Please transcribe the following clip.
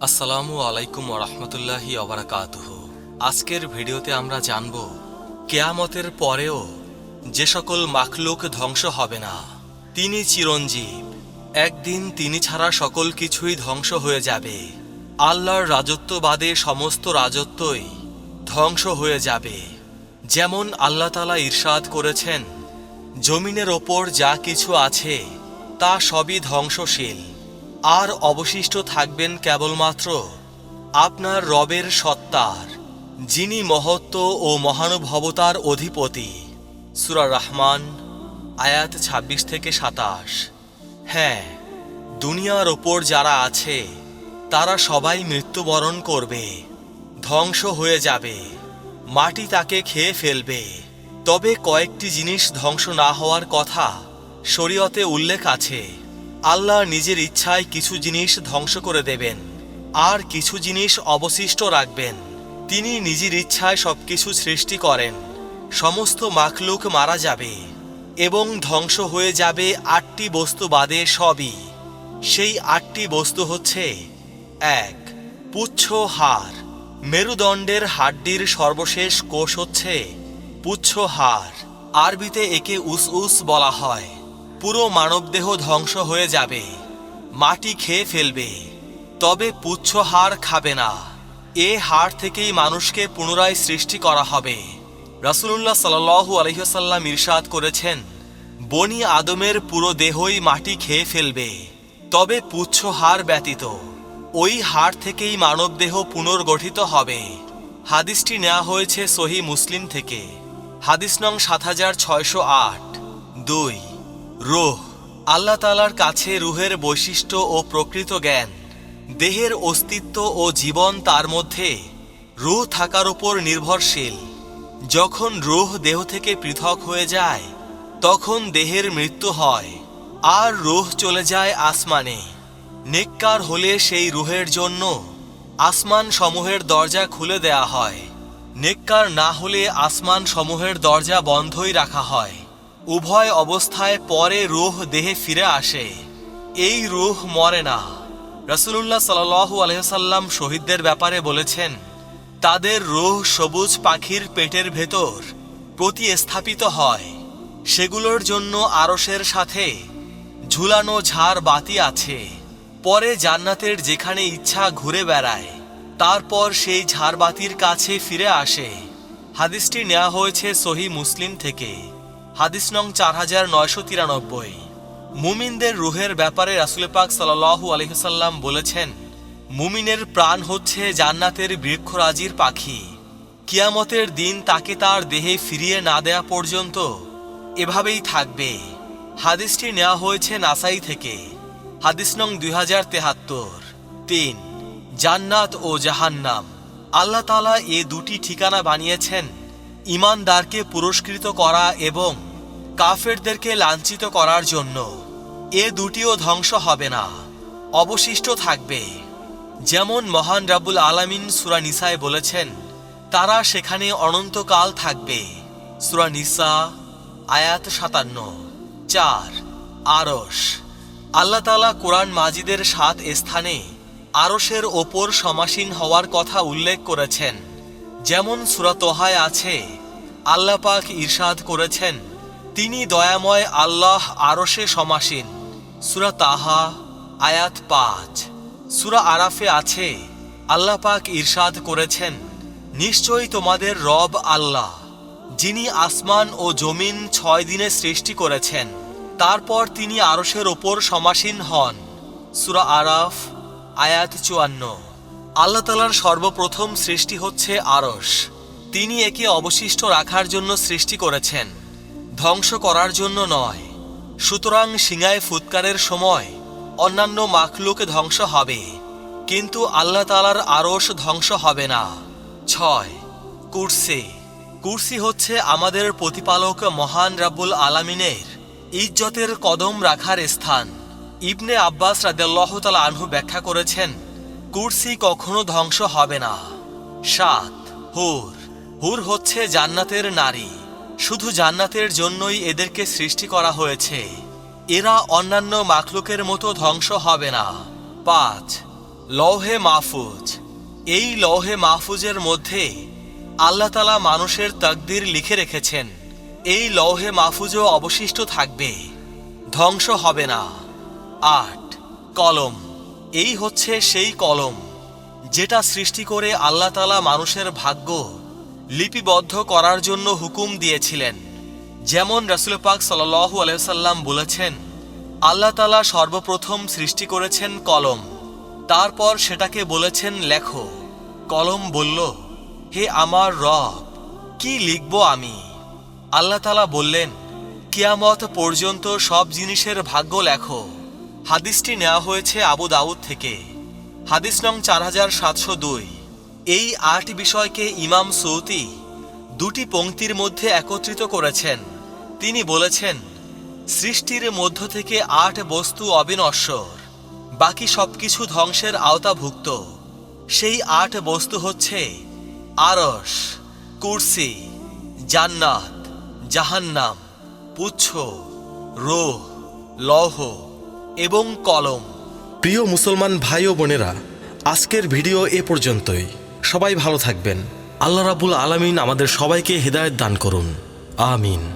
আসসালামু আলাইকুম রহমতুল্লাহি অবরাকাতুহ আজকের ভিডিওতে আমরা জানব, কেয়ামতের পরেও যে সকল মাখলুক ধ্বংস হবে না, তিনি চিরঞ্জীব। একদিন তিনি ছাড়া সকল কিছুই ধ্বংস হয়ে যাবে। আল্লাহর রাজত্ববাদে সমস্ত রাজত্বই ধ্বংস হয়ে যাবে। যেমন আল্লাহ তালা ইরশাদ করেছেন, জমিনের ওপর যা কিছু আছে, তা সবই ধ্বংসশীল। আর অবশিষ্ট থাকবেন কেবলমাত্র আপনার রবের সত্তার, যিনি মহত্ব ও মহানুভবতার অধিপতি। সুরা রহমান, আয়াত ২৬ থেকে সাতাশ। হ্যাঁ দুনিয়ার ওপর যারা আছে, তারা সবাই মৃত্যুবরণ করবে, ধ্বংস হয়ে যাবে, মাটি তাকে খেয়ে ফেলবে। তবে কয়েকটি জিনিস ধ্বংস না হওয়ার কথা শরীয়তে উল্লেখ আছে। আল্লাহ নিজের ইচ্ছায় কিছু জিনিস ধ্বংস করে দেবেন, আর কিছু জিনিস অবশিষ্ট রাখবেন। তিনি নিজের ইচ্ছায় সবকিছু সৃষ্টি করেন, সমস্ত মাখলুক মারা যাবে, এবং ধ্বংস হয়ে যাবে আটটি বস্তু বাদে সবই। সেই আটটি বস্তু হচ্ছে, এক, পুচ্ছ হাড়। মেরুদণ্ডের হাড্ডির সর্বশেষ কোষ হচ্ছে পুচ্ছ হাড়। আরবিতে একে উস উস বলা হয়। পুরো মানবদেহ ধ্বংস হয়ে যাবে। মাটি খেয়ে ফেলবে। তবে পুচ্ছ হাড় খাবে না। এ হাড় থেকেই মানুষকে পুনরায় সৃষ্টি করা হবে। রাসুলুল্লাহ সাল্লু আলহিহাল্লাম ইরশাদ করেছেন, বনি আদমের পুরো দেহই মাটি খেয়ে ফেলবে। তবে পুচ্ছ হাড় ব্যতীত। ওই হাড় থেকেই মানবদেহ পুনর্গঠিত হবে। হাদিসটি নেওয়া হয়েছে সহি মুসলিম থেকে। হাদিস নং সাত হাজার ছয়শো আট। দুই। রুহ, আল্লাহ তালার কাছে রুহের বৈশিষ্ট্য ও প্রকৃত জ্ঞান, দেহের অস্তিত্ব ও জীবন তার মধ্যে। রুহ থাকার উপর নির্ভরশীল। যখন রুহ দেহ থেকে পৃথক হয়ে যায়, তখন দেহের মৃত্যু হয়, আর রুহ চলে যায় আসমানে। নেককার হলে সেই রুহের জন্য আসমান সমূহের দরজা খুলে দেয়া হয়। নেককার না হলে আসমান সমূহের দরজা বন্ধই রাখা হয়। উভয় অবস্থায় পরে রুহ দেহে ফিরে আসে। এই রুহ মরে না। রসুল্লাহ সাল্লু আলহ্লাম শহীদদের ব্যাপারে বলেছেন, তাদের রুহ সবুজ পাখির পেটের ভেতর প্রতিস্থাপিত হয়। সেগুলোর জন্য আরসের সাথে ঝুলানো ঝাড় বাতি আছে। পরে জান্নাতের যেখানে ইচ্ছা ঘুরে বেড়ায়। তারপর সেই ঝাড়বাতির কাছে ফিরে আসে। হাদিসটি নেওয়া হয়েছে সহি মুসলিম থেকে। হাদিস নং চার হাজার নয়শো তিরানব্বই। মুমিনদের রুহের ব্যাপারে রাসুল পাক সাল্লাহু আলহিসাল্লাম বলেছেন, মুমিনের প্রাণ হচ্ছে জান্নাতের বৃক্ষরাজির পাখি। কিয়ামতের দিন তাকে তার দেহে ফিরিয়ে না দেয়া পর্যন্ত এভাবেই থাকবে। হাদিসটি নেওয়া হয়েছে নাসাই থেকে। হাদিস নং দুই হাজার তেহাত্তর। তিন, জান্নাত ও জাহান্নাম। আল্লাহ তালা এ দুটি ঠিকানা বানিয়েছেন ইমানদারকে পুরস্কৃত করা এবং কাফেরদেরকে লাঞ্ছিত করার জন্য এ দুটিও ধ্বংস হবে না, অবশিষ্ট থাকবে। যেমন মহান রাবুল আলামিন সুরা নিসায় বলেছেন, তারা সেখানে অনন্তকাল থাকবে। সুরা নিসা, আয়াত সাতান্ন, চার আরস আল্লাহ তালা কোরআন মাজিদের সাত স্থানে আরসের ওপর সমাসীন হওয়ার কথা উল্লেখ করেছেন। যেমন সুরাতহায় আছে আল্লাপাক ইরশাদ করেছেন তিনি দয়াময় আল্লাহ আরশে সমাসীন। সুরা তাহা, আয়াত পাঁচ। সুরা আরাফে আছে, আল্লাহ পাক ইরশাদ করেছেন, নিশ্চয়ই তোমাদের রব আল্লাহ, যিনি আসমান ও জমিন ছয় দিনে সৃষ্টি করেছেন, তারপর তিনি আরশের ওপর সমাসীন হন। সুরা আরাফ, আয়াত চুয়ান্ন। আল্লাহ তালার সর্বপ্রথম সৃষ্টি হচ্ছে আরশ। তিনি একে অবশিষ্ট রাখার জন্য সৃষ্টি করেছেন। ধ্বংস করার জন্য নয়। সুতরাং সিঙায় ফুৎকারের সময় অন্যান্য মাখলুক ধ্বংস হবে, কিন্তু আল্লাহ তালার আরশ ধ্বংস হবে না। ছয়, কুরসি। কুর্সি হচ্ছে আমাদের প্রতিপালক মহান রাব্বুল আলামিনের ইজ্জতের কদম রাখার স্থান। ইবনে আব্বাস রাদেল্লাহ তালা আনহু ব্যাখ্যা করেছেন, কুর্সি কখনো ধ্বংস হবে না। সাত, হুর। হুর হচ্ছে জান্নাতের নারী। শুধু জান্নাতের জন্যই এদেরকে সৃষ্টি করা হয়েছে। এরা অন্যান্য মাখলুকের মতো ধ্বংস হবে না। পাঁচ, লৌহে মাহফুজ। এই লৌহে মাহফুজের মধ্যে আল্লাহ তালা মানুষের তকদির লিখে রেখেছেন, এই লৌহে মাহফুজও অবশিষ্ট থাকবে, ধ্বংস হবে না। আট, কলম। এই হচ্ছে সেই কলম, যেটা সৃষ্টি করে আল্লাহ তালা মানুষের ভাগ্য লিপিবদ্ধ করার জন্য হুকুম দিয়েছিলেন। যেমন রাসুল পাক সাল্লু আলাইসাল্লাম বলেছেন, আল্লাহ তালা সর্বপ্রথম সৃষ্টি করেছেন কলম। তারপর সেটাকে বলেছেন লেখো। কলম বলল, হে আমার রব, কি লিখব আমি? আল্লাহ তালা বললেন, কিয়ামত পর্যন্ত সব জিনিসের ভাগ্য লেখো। হাদিসটি নেওয়া হয়েছে আবু দাউদ থেকে। হাদিস নং চার হাজার সাতশো দুই। এই আট বিষয়কে ইমাম সৌতি দুটি পংক্তির মধ্যে একত্রিত করেছেন। তিনি বলেছেন, সৃষ্টির মধ্য থেকে আট বস্তু অবিনশ্বর, বাকি সবকিছু ধ্বংসের আওতাভুক্ত। সেই আট বস্তু হচ্ছে আরস কুরসি, জান্নাত, জাহান্নাম, পুচ্ছ, রোহ, লৌহ এবং কলম। প্রিয় মুসলমান ভাই ও বোনেরা, আজকের ভিডিও এ পর্যন্তই। সবাই ভালো থাকবেন। আল্লাহ রাবুল আলমিন আমাদের সবাইকে হৃদায়ত দান করুন। আমিন।